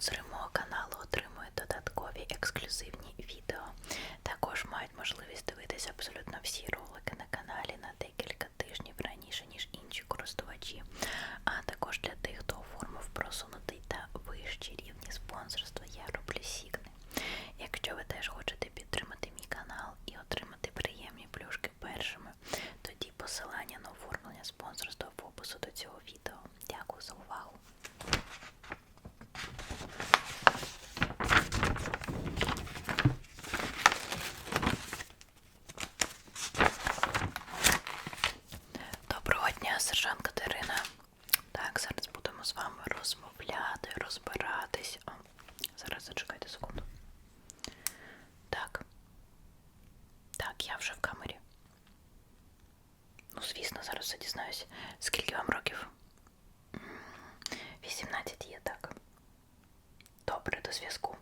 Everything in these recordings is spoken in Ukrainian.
Спонсори мого каналу отримують додаткові ексклюзивні відео. Також мають можливість дивитися абсолютно всі ролики на каналі на декілька тижнів раніше, ніж інші користувачі. А також для тих, хто оформив просунутий та вищий рівні спонсорства, я роблю сігни. Якщо ви теж хочете підтримати мій канал і отримати приємні плюшки першими, тоді посилання на оформлення спонсорства в опису до цього відео. Дякую за увагу. Доброго дня, сержант Катерина. Так, зараз будемо з вами розмовляти, розбиратись. О, зараз зачекайте секунду. Так. Так, я вже в камері. Ну, звісно, зараз все дізнаюсь. Скільки вам років? М, 18 є, так. Добре, до зв'язку.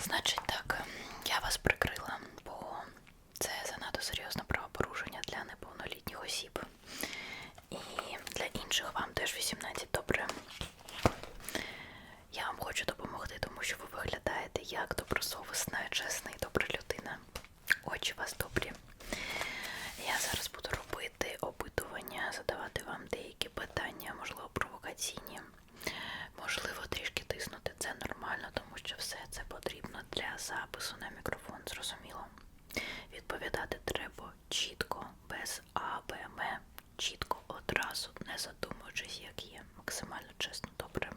Значить так, я вас прикрила, бо це занадто серйозне правопорушення для неповнолітніх осіб. І для інших вам теж 18 добре. Я вам хочу допомогти, тому що ви виглядаєте як добросовісна, чесна і добра людина. Очі вас добрі. Я зараз буду робити опитування, задавати вам деякі питання, можливо, провокаційні. Можливо, трішки тиснути. Це нормально, тому що все це потрібно для запису на мікрофон, зрозуміло. Відповідати треба чітко, без А, Б, М, чітко одразу, не задумуючись, як є. Максимально чесно, добре.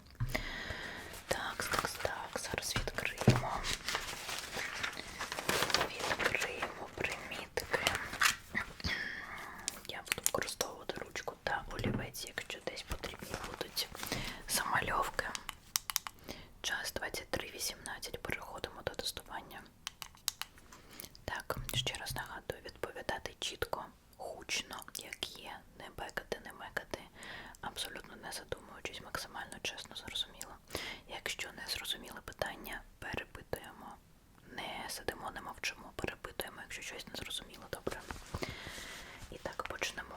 Так, так, так, зараз відкриємо. Відкриємо примітки. Я буду використовувати ручку та олівець, якщо десь потрібні будуть замальовки. Час 23.18. Переходимо до тестування. Так, ще раз нагадую, відповідати чітко, гучно, як є, не бекати, не мекати, абсолютно не задумуючись, максимально чесно, зрозуміло. Якщо не зрозуміли питання, перепитуємо. Не сидимо, не мовчимо, перепитуємо, якщо щось не зрозуміло, добре. І так, почнемо.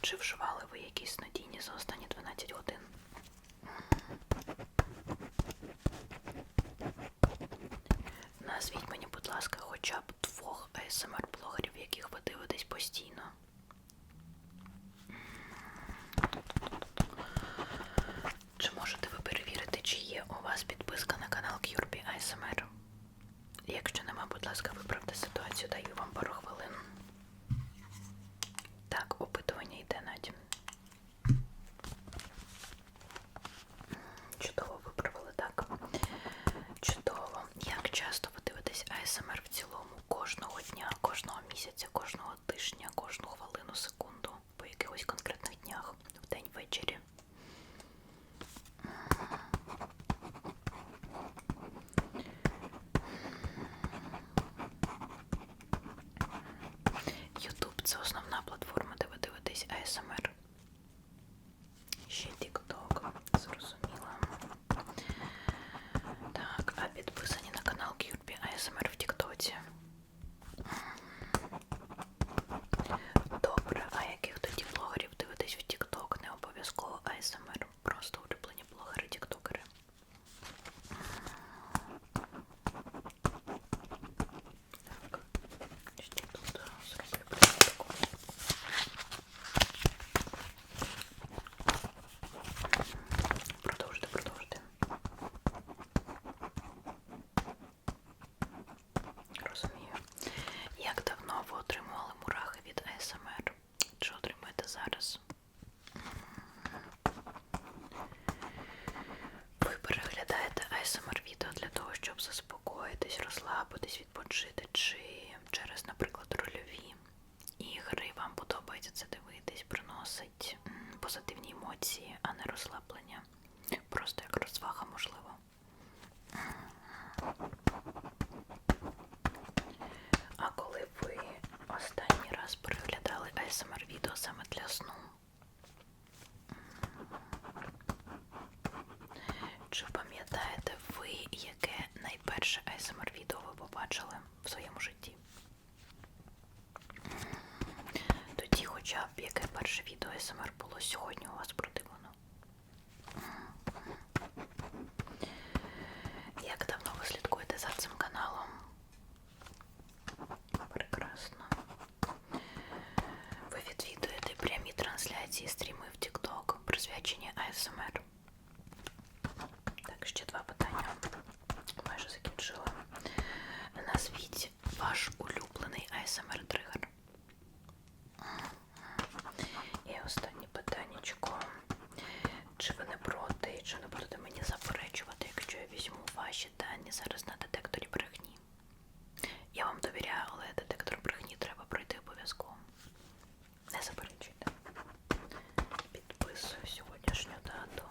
Чи вживали ви якісь снодійні за останні 12 годин? Назвіть мені, будь ласка, хоча б двох ASMR-блогерів, яких ви дивитесь постійно. Чи можете ви перевірити, чи є у вас підписка на канал Кюрбі ASMR? Якщо нема, будь ласка, виправте ситуацію, даю вам пару АСМР відео саме для сну? Чи пам'ятаєте ви, яке найперше АСМР відео ви побачили в своєму житті? Тоді хоча б яке перше відео АСМР було сьогодні у вас вивченні АСМР. Так, ще два питання. Майже закінчила. Назвіть ваш улюблений АСМР-тригер. І останнє питаннячко. Чи ви не проти, чи не будете мені заперечувати, якщо я візьму ваші дані зараз на детекторі брехні? Я вам довіряю, але детектор брехні треба пройти обов'язково. Не заперечуйте. Підписую сьогоднішню дату.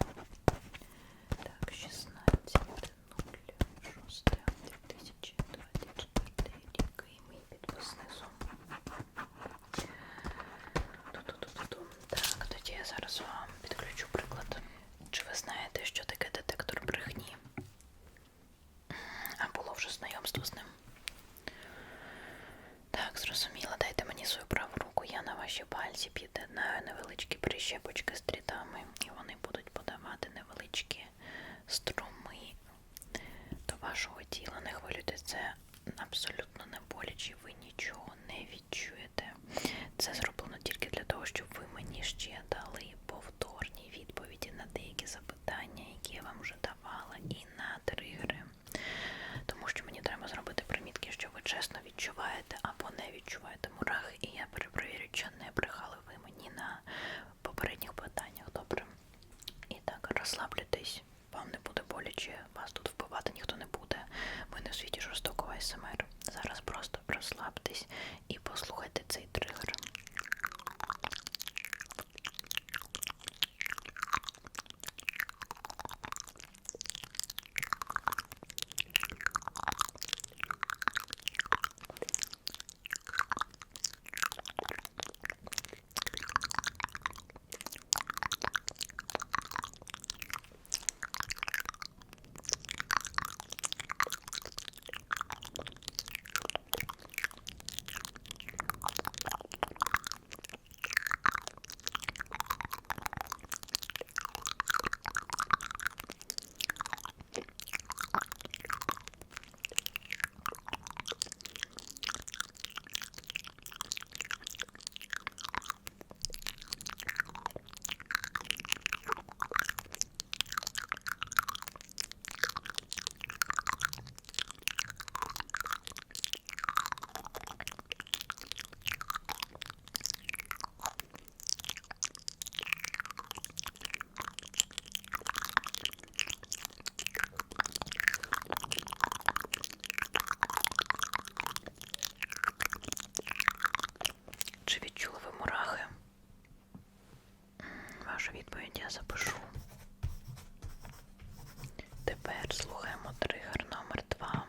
Так, 16.06.2024 рік і мій підпис знизу. Ту-ту-ту-ту-ту. Так, тоді я зараз вам підключу приклад. Чи ви знаєте, що таке детектор брехні? А було вже знайомство з ним? Так, зрозуміло, дайте мені свою праву ваші пальці під'єднаю невеличкі прищепочки з дрітами, і вони будуть подавати невеличкі струми до вашого тіла. Не хвилюйтесь, це абсолютно не боляче, ви нічого не відчуєте. Це зроблено тільки для того, щоб ви мені ще дали повторні відповіді на деякі запитання, які я вам вже давала, запишу. Тепер слухаємо тригер номер 2.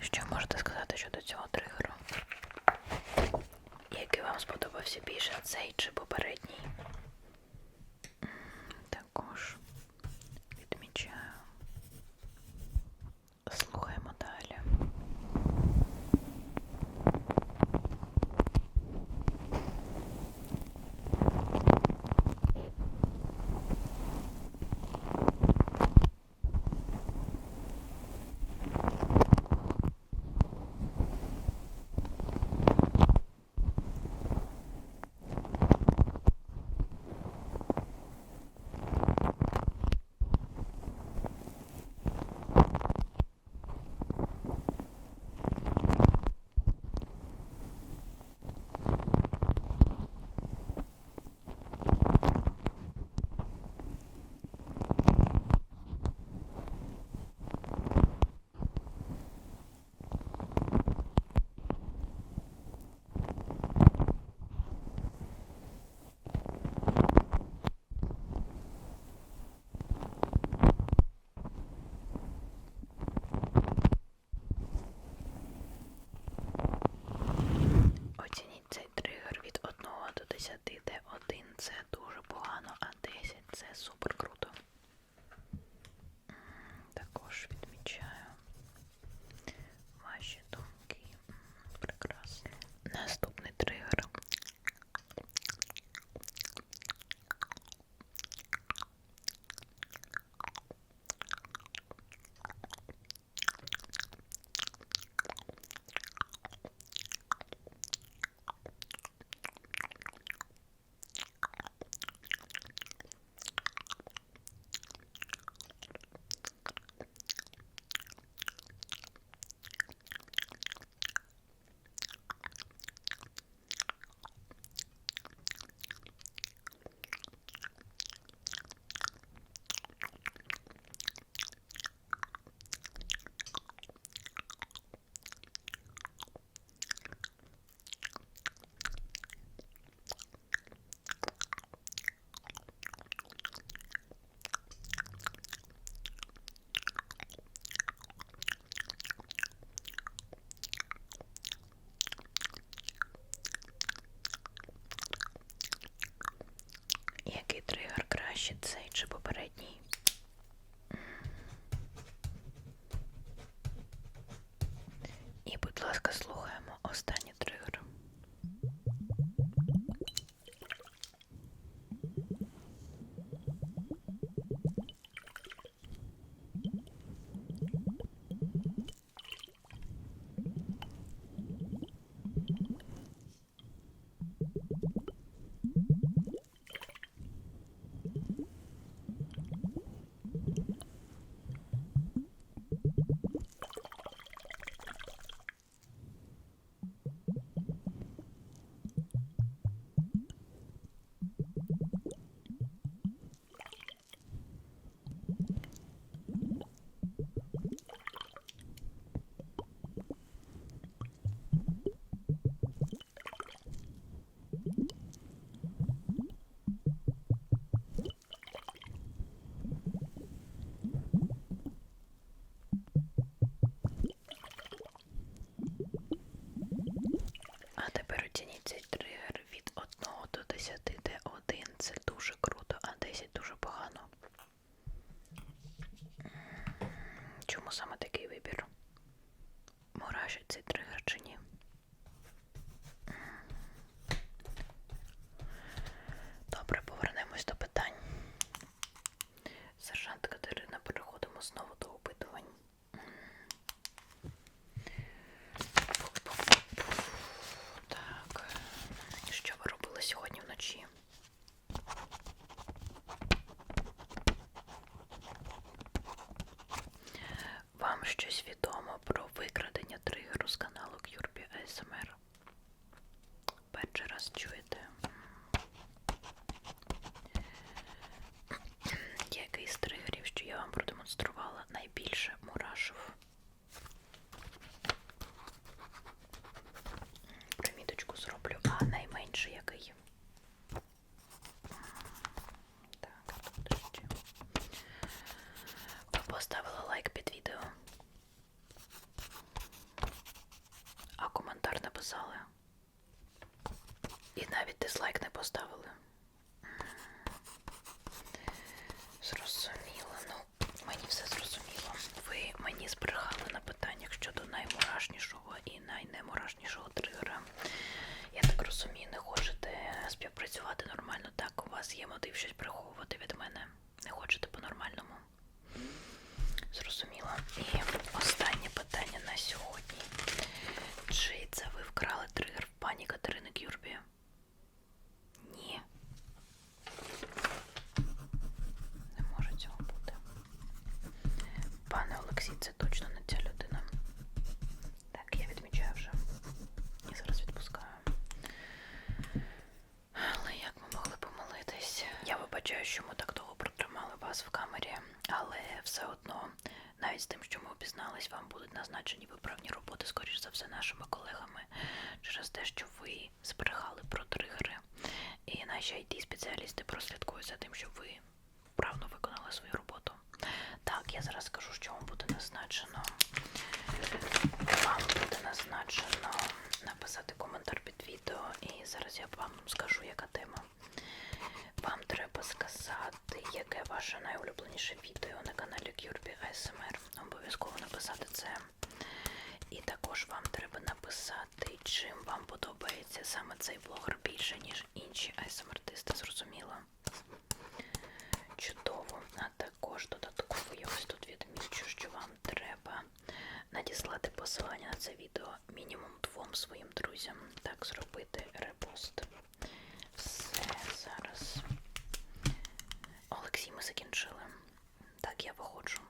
Що можете сказати щодо цього тригеру? Який вам сподобався більше цей чи попередній? súper саме такий вибір? Мурашить цей тригер чи ні? Добре, повернемось до питань. Сержант Катерина, переходимо знову до опитувань. Так, що ви робили сьогодні вночі? Вам щось відомо про викрадення тригеру з каналу Кюрбі АСМР? Перший раз чуєте? Який з тригерів, що я вам продемонструвала, найбільше мурашив? Приміточку зроблю, а найменший який? Так, тут ще. Ви поставили лайк під відео. А коментар написали. І навіть дизлайк не поставили. Зрозуміло, ну мені все зрозуміло. Ви мені зберігали на питаннях щодо наймурашнішого і найнемурашнішого тригера. Я так розумію, не хочете співпрацювати нормально. Так, у вас є мотив щось приховувати від мене. Не хочете по-нормальному. Зрозуміло. І останнє питання на сьогодні. тригерами через те, що ви збрехали про тригери. І наші it спеціалісти прослідкують за тим, що ви правно виконали свою роботу. Так, я зараз скажу, що вам буде назначено. Вам буде назначено написати коментар під відео, і зараз я вам скажу, яка тема. Вам треба сказати, яке ваше найулюбленіше відео на каналі Кюрбі ASMR. Ем Обов'язково написати це і також вам треба написати, чим вам подобається саме цей блогер більше, ніж інші АСМР-артисти, зрозуміло. Чудово. А також додатково я ось тут відмічу, що вам треба надіслати посилання на це відео мінімум двом своїм друзям. Так, зробити репост. Все, зараз. Олексій, ми закінчили. Так, я виходжу.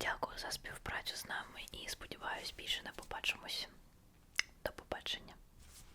Дякую за співпрацю з нами і сподіваюсь, більше не побачимось. До побачення.